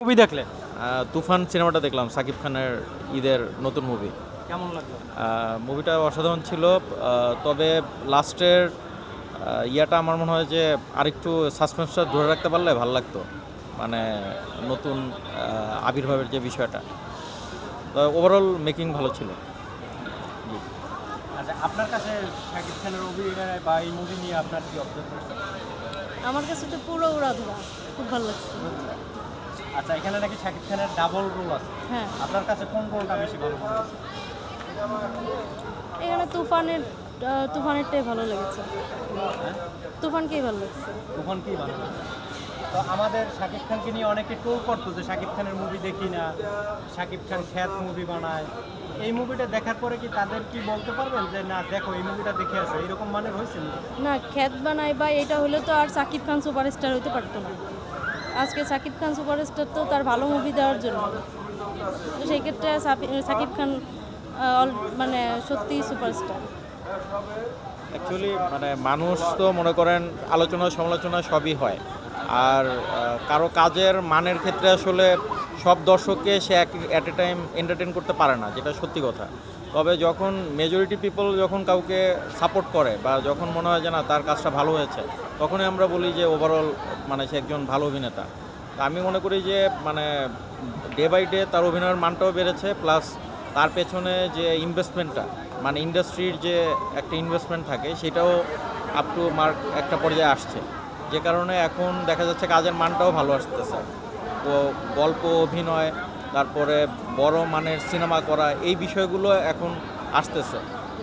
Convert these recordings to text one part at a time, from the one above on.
Movie দেখলে? তুফান সিনেমাটা দেখলাম সাকিব খানের ঈদের নতুন মুভি কেমন লাগল? মুভিটা অসাধারণ ছিল তবে লাস্টের ইয়াটা আমার মনে হয় যে আরেকটু সাসপেন্সটা ধরে রাখতে পারলে ভালো লাগতো। মানে নতুন আবির্ভাবের যে বিষয়টা। ওভারঅল মেকিং ভালো ছিল। আচ্ছা আপনার কাছে শাকিব খানের অভিনয় বা এই মুভি নিয়ে আপনার কি অবজারভেশন আমার কাছে তো পুরো উড়াধুরা খুব ভালো লাগছে। আচ্ছা এখানে নাকি শাকিব খানের ডাবল রোল আছে। হ্যাঁ। আপনার কাছে কোন রোলটা বেশি ভালো হয়েছে এখানে তুফানের তুফানেরটাই ভালো লেগেছে। হ্যাঁ? তুফানকেই ভালো লাগছে। তখন কি ভালো লাগছে? তো আমাদের শাকিব খানকে নিয়ে অনেকে টোল করতো যে শাকিব খানের মুভি দেখি না শাকিব খান খ্যাত মুভি বানায়। এই মুভিটা দেখার পরে কি তাদের কি বলতে পারবেন যে না দেখো এই মুভিটা দেখে আসো এরকম মানের হয়েছে না খ্যাত বানায় বা এটা হলে তো আর শাকিব খান সুপারস্টার হতে পারতো না। আজকে সাকিব খান সুপারস্টার তো তার ভালো মুভি দেওয়ার জন্য। তো সেই ক্ষেত্রে সাকিব খান মানে সত্যিই সুপারস্টার। অ্যাকচুয়ালি মানে মানুষ তো মনে করেন আলোচনা, সমালোচনা সবই হয়। আর কারও কাজের মানের ক্ষেত্রে আসলে সব দর্শককে সে এক অ্যাট এ টাইম এন্টারটেন করতে পারে না, যেটা সত্যি কথা। তবে যখন মেজরিটি পিপল যখন কাউকে সাপোর্ট করে বা যখন মনে হয় যে না, তার কাজটা ভালো হয়েছে, তখনই আমরা বলি যে ওভারঅল মানে সে একজন ভালো অভিনেতা। আমি মনে করি যে মানে ডে বাই ডে তার অভিনয়ের মানটাও বেড়েছে প্লাস তার পেছনে যে ইনভেস্টমেন্টটা মানে ইন্ডাস্ট্রির যে একটা ইনভেস্টমেন্ট থাকে, সেটাও আপ টু মার্ক একটা পর্যায়ে আসছে। যে কারণে এখন দেখা যাচ্ছে কাজের মানটাও ভালো আসতেছে। তো গল্প, অভিনয় তারপরে বড় মানের সিনেমা করা এই বিষয়গুলো এখন আসতেছে।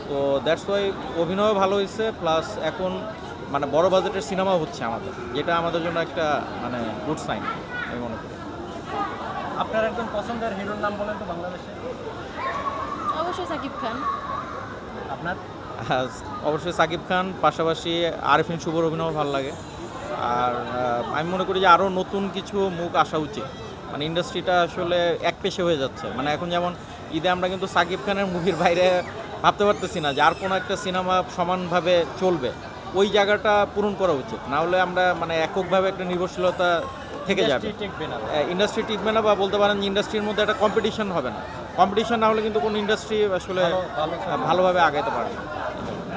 তো দ্যাটস ওয়াই অভিনয়ও ভালো হয়েছে প্লাস এখন মানে বড় বাজেটের সিনেমা হচ্ছে আমাদের যেটা আমাদের জন্য একটা মানে গুড সাইন আমি মনে করি। আপনার একজন পছন্দের হিরোর নাম বলেন তো বাংলাদেশে। অবশ্যই সাকিব খান। আপনার? হ্যাঁ, অবশ্যই সাকিব খান পাশাপাশি আরিফিন শুভর অভিনয় ভালো লাগে। আর আমি মনে করি যে আরও নতুন কিছু মুখ আসা উচিত। মানে ইন্ডাস্ট্রিটা আসলে এক পেশে হয়ে যাচ্ছে। মানে এখন যেমন ঈদে আমরা কিন্তু সাকিব খানের মুভির বাইরে ভাবতে পারতেছি না যে আর কোনো একটা সিনেমা সমানভাবে চলবে। ওই জায়গাটা পূরণ করা উচিত। না হলে আমরা মানে এককভাবে একটা নির্ভরশীলতা থেকে যাবে। না। ইন্ডাস্ট্রি টিকবে না বা বলতে পারেন যে ইন্ডাস্ট্রির মধ্যে একটা কম্পিটিশন হবে না। কম্পিটিশন না হলে কিন্তু কোনো ইন্ডাস্ট্রি আসলে ভালো- ভালো। ভালোভাবে আগাইতে পারবে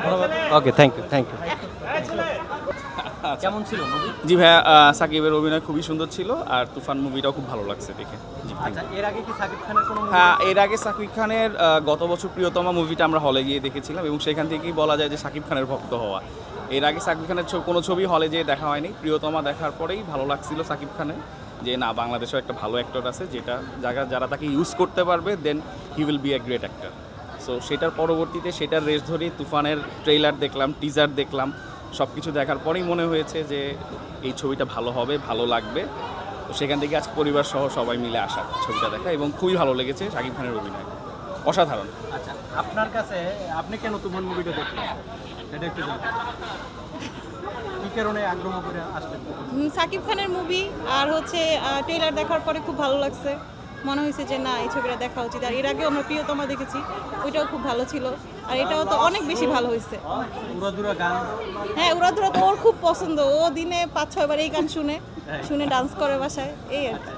ধন্যবাদ। Okay thank you thank you কেমন ছিল মুভি জি ভাইয়া সাকিবের অভিনয় খুবই সুন্দর ছিল আর তুফান মুভিটাও খুব ভালো লাগছে দেখে। আচ্ছা এর আগে কি সাকিব খানের কোনো হ্যাঁ এর আগে সাকিব খানের গত বছর প্রিয়তমা মুভিটা আমরা হলে গিয়ে দেখেছিলাম এবং সেখান থেকেই বলা যায় যে সাকিব খানের ভক্ত হওয়া। এর আগে সাকিব খানের কোনো ছবি হলে যেয়ে দেখা হয়নি। প্রিয়তমা দেখার পরেই ভালো লাগছিল সাকিব খানের যে না বাংলাদেশেও একটা ভালো অ্যাক্টর আছে যেটা যারা যারা তাকে ইউজ করতে পারবে then he will be a great actor so সেটার পরবর্তীতে সেটার রেস ধরেই তুফানের ট্রেইলার দেখলাম টিজার দেখলাম। সব কিছু দেখার পরেই মনে হয়েছে যে এই ছবিটা ভালো হবে ভালো লাগবে। তো সেখান থেকে আজকে পরিবার সহ সবাই মিলে আসা ছবিটা দেখা এবং খুবই ভালো লেগেছে শাকিব খানের অভিনয়। অসাধারণ। আচ্ছা আপনার কাছে আপনি কেন তুমন মুভিটা দেখলেন? সেটা একটু জানান। কি কারণে আগ্রহ করে আসলেন? সাকিব খানের মুভি আর হচ্ছে ট্রেলার দেখার পরে খুব ভালো লাগছে। মনে হয়েছে যে না এই ছবিটা দেখা উচিত। আর এর আগে আমরা প্রিয়তমা দেখেছি ওইটাও খুব ভালো ছিল। আর এটাও তো অনেক বেশি ভালো হয়েছে। হ্যাঁ উড়াধুরা তো ওর খুব পছন্দ। ও দিনে পাঁচ ছয়বার এই গান শুনে শুনে ডান্স করে বাসায় এই আর কি।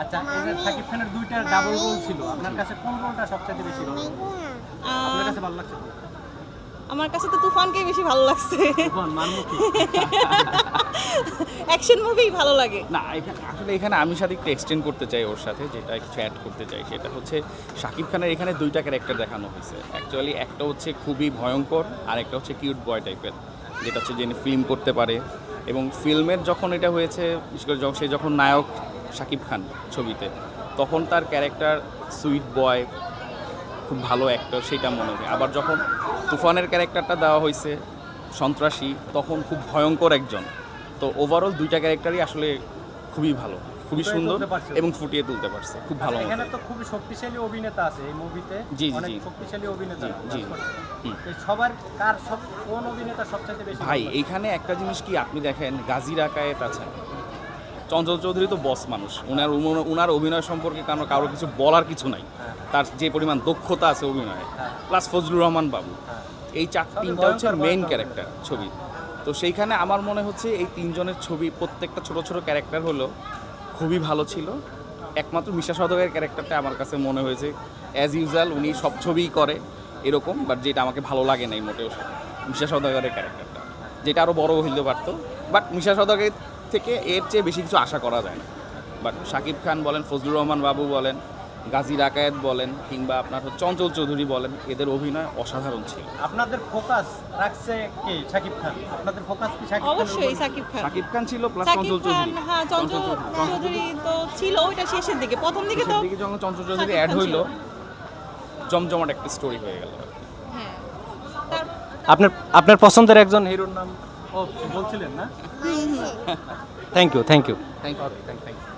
আচ্ছা এই সাকিব খানের দুইটা ডাবল রোল ছিল। আপনার কাছে কোন রোলটা সবচেয়ে বেশি ভালো? আপনার কাছে ভালো লাগছে আমার কাছে তো তুফানকেই বেশি ভালো লাগছে। অ্যাকশন মুভি ভালো লাগে। না আসলে এখানে আমি সাথে একটু এক্সটেন্ড করতে চাই ওর সাথে যেটা কিছু অ্যাড করতে চাই সেটা হচ্ছে শাকিব খানের এখানে দুইটা ক্যারেক্টার দেখানো হয়েছে। অ্যাকচুয়ালি একটা হচ্ছে খুবই ভয়ঙ্কর আর একটা হচ্ছে কিউট বয় টাইপের যেটা হচ্ছে যিনি ফিল্ম করতে পারে। এবং ফিল্মের যখন এটা হয়েছে বিশেষ করে যখন সে যখন নায়ক শাকিব খান ছবিতে তখন তার ক্যারেক্টার সুইট বয় খুব ভালো অ্যাক্টর সেটা মনে হয় আবার যখন তুফানের ক্যারেক্টারটা দেওয়া হয়েছে সন্ত্রাসী তখন খুব ভয়ঙ্কর একজন। তো ওভারঅল দুইটা ক্যারেক্টারই আসলে খুবই ভালো খুবই সুন্দর। এবং ফুটিয়ে তুলতে পারছে খুব ভালো আচ্ছা, এখানে তো খুবই শক্তিশালী অভিনেতা আছে এই মুভিতে জি, জি, শক্তিশালী অভিনেতা জি, সবার কার সব কোন অভিনেতা সবচেয়ে বেশি ভাই? এইখানে একটা জিনিস কি আপনি দেখেন গাজী রাকায়েত আছেন। চঞ্চল চৌধুরী তো বস মানুষ। ওনার ওনার অভিনয় সম্পর্কে কারণ কারও কিছু বলার কিছু নাই। হ্যাঁ। তার যে পরিমাণ দক্ষতা আছে অভিনয়ে। হ্যাঁ। প্লাস ফজলুর রহমান বাবু। হ্যাঁ। এই চার তিনটা হচ্ছে মেইন ক্যারেক্টার ছবি। তো সেইখানে আমার মনে হচ্ছে এই তিনজনের ছবি প্রত্যেকটা ছোট ছোট ক্যারেক্টার হলো খুবই ভালো ছিল। একমাত্র মিশা সদকের ক্যারেক্টারটা আমার কাছে মনে হয়েছে। অ্যাজ ইউজুয়াল উনি সব ছবিই করে এরকম বাট যেটা আমাকে ভালো লাগে নাই মোটেও। মিশা সদকের ক্যারেক্টারটা যেটা আরও বড় হইতে পারতো। বাট মিশা সদকের থেকে এর চেয়ে বেশি কিছু আশা করা যায় না। বাট শাকিব খান বলেন ফজলুর রহমান বাবু বলেন গাজী রাকায়েত বলেন কিংবা আপনার হচ্ছে চঞ্চল চৌধুরী বলেন এদের অভিনয় অসাধারণ ছিল। আপনাদের ফোকাস রাখছে কে? শাকিব খান। আপনাদের ফোকাস কি শাকিব খানের অবশ্যই? সাকিব খান। শাকিব খান ছিল প্লাস চঞ্চল চৌধুরী। হ্যাঁ চঞ্চল চৌধুরী। তো ছিল ওইটা শেষের দিকে। প্রথম দিকে তো দিকে যখন চঞ্চল চৌধুরী অ্যাড খান হইল জমজমাট একটা স্টোরি হয়ে গেল। হ্যাঁ। আপনার আপনার পছন্দের একজন হিরোর নাম? ও বলছিলেন না? Thank you thank you thank you thank you